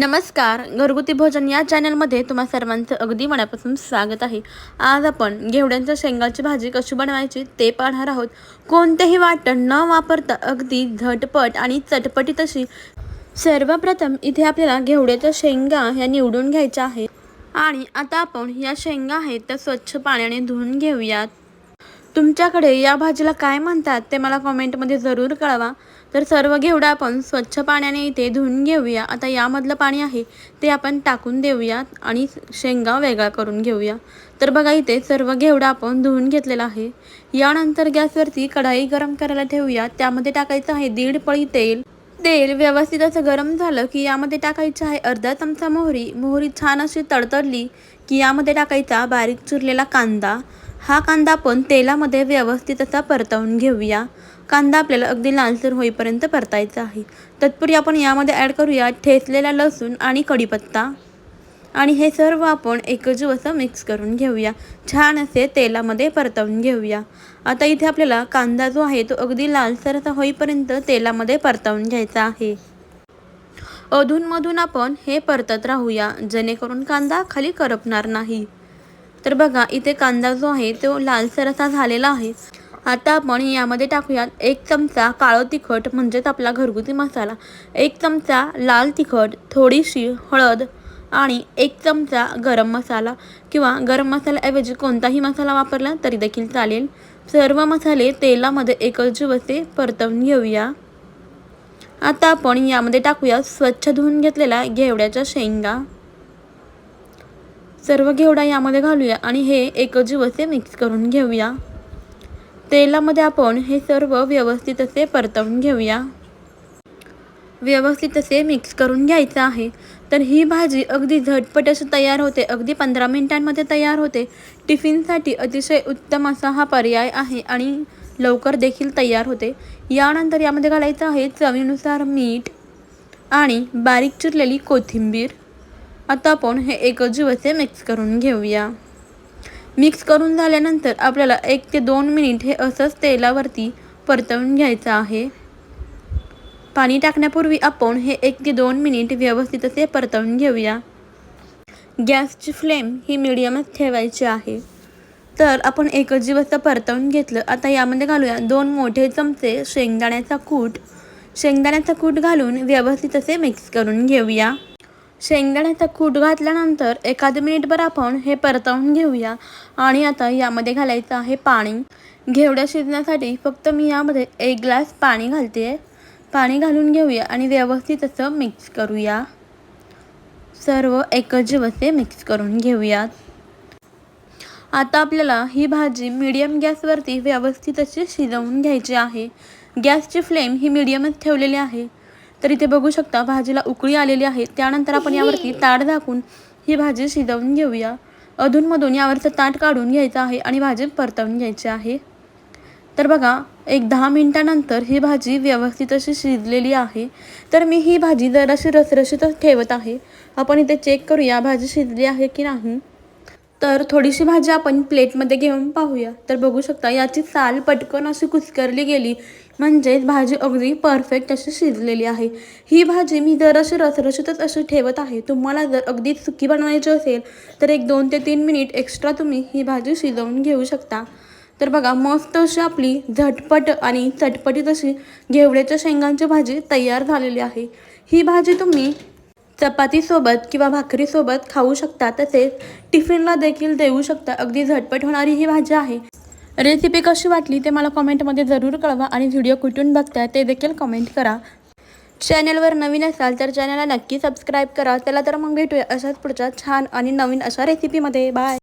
नमस्कार घरगुती भोजन या चॅनलमध्ये तुम्हा सर्वांचं अगदी मनापासून स्वागत आहे. आज आपण घेवड्यांच्या शेंगाची भाजी कशी बनवायची ते पाहणार आहोत. कोणतेही वाटण न वापरता अगदी झटपट आणि चटपटीत अशी सर्वप्रथम इथे आपल्याला घेवड्याच्या शेंगा ह्या निवडून घ्यायच्या आहेत. आणि आता आपण या शेंगा आहेत त्या स्वच्छ पाण्याने धुवून घेऊयात. तुमच्याकडे या भाजीला काय म्हणतात ते मला कमेंटमध्ये जरूर कळवा. तर सर्व घेवडा आपण स्वच्छ पाण्याने इथे धुवून घेऊया. आता यामधलं पाणी आहे ते आपण टाकून देऊया आणि शेंगा वेगळा करून घेऊया. तर बघा इथे सर्व घेवडा आपण धुवून घेतलेला आहे. यानंतर गॅसवरती कढाई गरम करायला ठेवूया. त्यामध्ये टाकायचं आहे दीड पळी तेल. तेल व्यवस्थित असं गरम झालं की यामध्ये टाकायचं आहे अर्धा चमचा मोहरी. मोहरी छान अशी तडतडली की यामध्ये टाकायचा बारीक चुरलेला कांदा. हा कांदा आपण तेलामध्ये व्यवस्थित असा परतवून घेऊया. कांदा आपल्याला अगदी लालसर होईपर्यंत परतायचा आहे. तत्पूर्वी आपण यामध्ये ॲड करूया ठेचलेला लसूण आणि कढीपत्ता. आणि हे सर्व आपण एकजीव असं मिक्स करून घेऊया. छान असे तेलामध्ये परतवून घेऊया. आता इथे आपल्याला कांदा जो आहे तो अगदी लालसर असा होईपर्यंत तेलामध्ये परतवून घ्यायचा आहे. अधूनमधून आपण हे परतत राहूया. जेणेकरून कांदा खाली करपणार नाही. तर बघा इथे कांदा जो आहे तो लालसर असा झालेला आहे. आता आपण यामध्ये टाकूयात एक चमचा काळं तिखट म्हणजेच आपला घरगुती मसाला. एक चमचा लाल तिखट थोडीशी हळद आणि एक चमचा गरम मसाला किंवा गरम मसाल्याऐवजी कोणताही मसाला वापरला तरी देखील चालेल. सर्व मसाले तेलामध्ये एकजीव असे परतवून घेऊया. आता आपण यामध्ये टाकूया स्वच्छ धुवून घेतलेल्या घेवड्याच्या शेंगा. सर्व घेवडा यामध्ये घालूया आणि हे एकजीव असे मिक्स करून घेऊया. तेलामध्ये आपण हे सर्व व्यवस्थित असे परतवून घेऊया. व्यवस्थित असे मिक्स करून घ्यायचं आहे. तर ही भाजी अगदी झटपट अशी तयार होते. अगदी पंधरा मिनिटांमध्ये तयार होते. टिफिनसाठी अतिशय उत्तम असा हा पर्याय आहे आणि लवकर देखील तयार होते. यानंतर यामध्ये घालायचं आहे चवीनुसार मीठ आणि बारीक चिरलेली कोथिंबीर. आता आपण हे एक असे मिक्स करून घेऊया. मिक्स करून झाल्यानंतर आपल्याला एक ते दोन मिनिट हे असंच तेलावरती परतवून घ्यायचं आहे. पाणी टाकण्यापूर्वी आपण हे एक ते दोन मिनिट व्यवस्थित असे परतवून घेऊया. गॅसची फ्लेम ही मिडियमच ठेवायची आहे. तर आपण एकजीव असं परतवून घेतलं. आता यामध्ये घालूया दोन मोठे चमचे शेंगदाण्याचा कूट. शेंगदाण्याचा कूट घालून व्यवस्थित असे मिक्स करून घेऊया. शेंगदाण्याचा कूट घातल्यानंतर एखाद मिनिटभर आपण हे परतवून घेऊया. आणि आता यामध्ये घालायचं आहे पाणी. घेवड्या शिजण्यासाठी फक्त मी यामध्ये एक ग्लास पाणी घालते. आहे पाणी घालून घेऊया आणि व्यवस्थित असं मिक्स करूया. सर्व एकजीव असे मिक्स करून घेऊयात. आता आपल्याला ही भाजी मीडियम गॅसवरती व्यवस्थित अशी शिजवून घ्यायची आहे. गॅसची फ्लेम ही मीडियमच ठेवलेली आहे. तर इथे बघू शकता भाजीला उकळी आलेली आहे. त्यानंतर आपण यावरती ताट झाकून ही भाजी शिजवून घेऊया. अधूनमधून यावरचं ताट काढून घ्यायचं आहे आणि भाजी परतवून घ्यायची आहे. तर बघा एक दहा मिनटानंतर ही भाजी व्यवस्थित अशी शिजलेली आहे. तर मी ही भाजी जराशी रसरशीतच ठेवत आहे. आपण इथे चेक करूया भाजी शिजली आहे की नाही. तर थोडीशी भाजी आपण प्लेटमध्ये घेऊन पाहूया. तर बघू शकता याची साल पटकन अशी कुस्करली गेली. म्हणजेच भाजी अगदी परफेक्ट अशी शिजलेली आहे. ही भाजी मी जर अशी रसरशीतच अशी ठेवत आहे. तुम्हाला जर अगदी सुकी बनवायची असेल तर एक दोन ते तीन मिनिट एक्स्ट्रा तुम्ही ही भाजी शिजवून घेऊ शकता. तर बघा मस्त अशी आपली झटपट आणि चटपटीत अशी घेवड्याच्या शेंगांची भाजी तयार झालेली आहे. ही भाजी तुम्ही चपातीसोबत किंवा भाकरीसोबत खाऊ शकता तसेच टिफिनला देखील देऊ शकता. अगदी झटपट होणारी ही भाजी आहे. रेसिपी कशी वाटली ते मला कमेंटमध्ये जरूर कळवा आणि व्हिडिओ कुठून बघताय ते देखील कमेंट करा. चॅनलवर नवीन असाल तर चॅनलला नक्की सबस्क्राईब करा. त्याला तर मग भेटूया अशाच पुढच्या छान आणि नवीन अशा रेसिपीमध्ये. बाय.